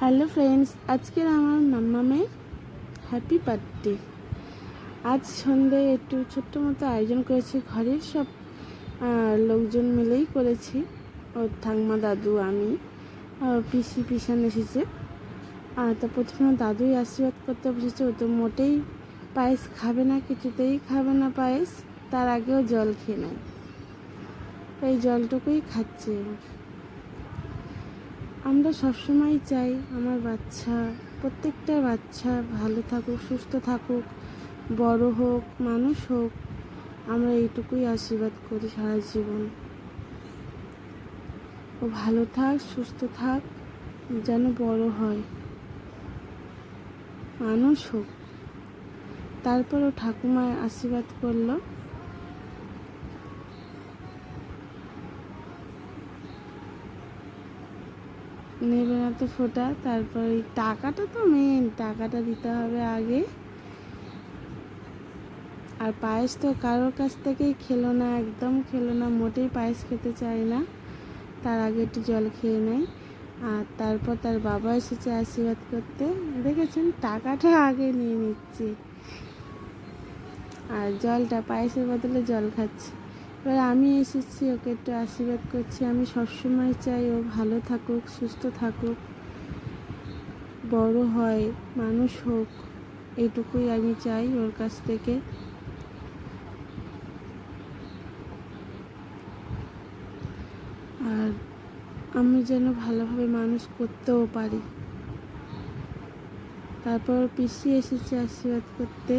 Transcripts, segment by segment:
Hello friends, আজকের আমার মাম্মামে happy birthday. আজ সন্ধ্যায় একটু ছোট্ট মতো আয়োজন করেছি, ঘরের সব লোকজন মিলেই করেছি। ওর ঠাকমা, দাদু, আমি পিসি, পিসান এসেছে। আর তা প্রথমে দাদুই আশীর্বাদ করতে বসেছে, ও তো মোটেই পায়েস খাবে না, কিছুতেই খাবে না পায়েস, তার আগেও জল খেয়ে নেয়। এই জলটুকুই খাচ্ছে। আমরা সবসময় চাই আমার বাচ্চা, প্রত্যেকটা বাচ্চা ভালো থাকুক, সুস্থ থাকুক, বড় হোক, মানুষ হোক, আমরা এইটুকুই আশীর্বাদ করি সারা জীবন। ও ভালো থাক, সুস্থ থাক, যেন বড় হয়। মানুষ হোক। তারপর ও ঠাকুমায় আশীর্বাদ করল। নেবে না তো ফোটা। তারপর ওই টাকাটা তো মেন টাকাটা দিতে হবে আগে। আর পায়েস তো কারোর কাছ থেকেই খেলো না, একদম খেলো না, মোটেই পায়েস খেতে চায় না। তার আগে একটু জল খেয়ে নেয়। আর তারপর তার বাবা এসেছে আশীর্বাদ করতে। দেখেছেন? টাকাটা আগে নিয়ে নিচ্ছে। আর জলটা, পায়েসের বদলে জল খাচ্ছে। এবার আমি এসেছি, ওকে একটু আশীর্বাদ করছি। আমি সবসময় চাই ও ভালো থাকুক, সুস্থ থাকুক, বড় হয়, মানুষ হোক এইটুকুই আমি চাই ওর কাছ থেকে। আর আমি যেন ভালোভাবে মানুষ করতেও পারি। তারপর পিসি এসেছে আশীর্বাদ করতে।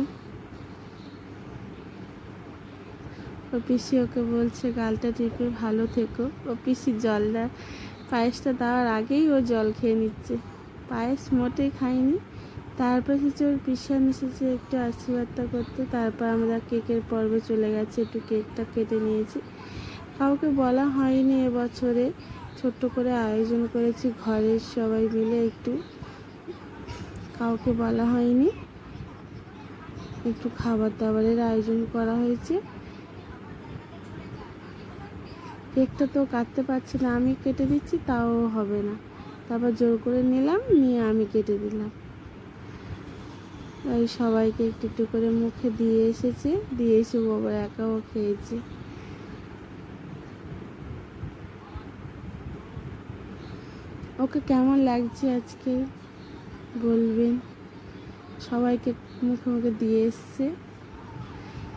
ও পিসি ওকে বলছে, গালটা টিপে ভালো থেকো। ও পিসি জলটা পায়েসটা দেওয়ার আগেই ও জল খেয়ে নিচ্ছে। পায়েস মোটেই খায়নি। তারপর এসেছে ওর পিসান, এসেছে একটু আশীর্বাদটা করতে। তারপর আমরা কেকের পর্বে চলে গেছে, একটু কেকটা কেটে নিয়েছি। কাউকে বলা হয়নি এবছরে। ছোট্ট করে আয়োজন করেছি ঘরের সবাই মিলে একটু। কাউকে বলা হয়নি। একটু খাবার দাবারের আয়োজন করা হয়েছে। কেকটা তো কাটতে পারছি না, আমি কেটে দিচ্ছি, তাও হবে না। তারপর জোর করে নিলাম, নিয়ে আমি কেটে দিলাম। এই সবাইকে একটু একটু করে মুখে দিয়ে এসেছে, দিয়ে এসে বাবা একাও খেয়েছে। ওকে কেমন লাগছে আজকে? বলবেন। সবাইকে মুখে মুখে দিয়ে এসছে।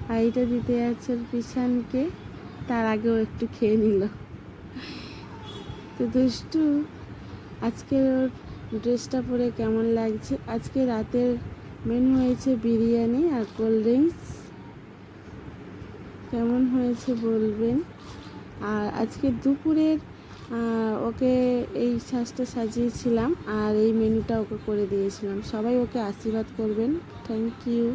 আর এইটা দিতে আছে পিছানকে। তার আগেও একটু খেয়ে নিল। তো দুষ্টু আজকে ওর ড্রেসটা পরে কেমন লাগছে? আজকে রাতের মেনু হয়েছে বিরিয়ানি আর কোল্ড ড্রিঙ্কস কেমন হয়েছে বলবেন? আর আজকে দুপুরের ওকে এই সাজটা সাজিয়েছিলাম আর এই মেনুটা ওকে করে দিয়েছিলাম। সবাই ওকে আশীর্বাদ করবেন। Thank you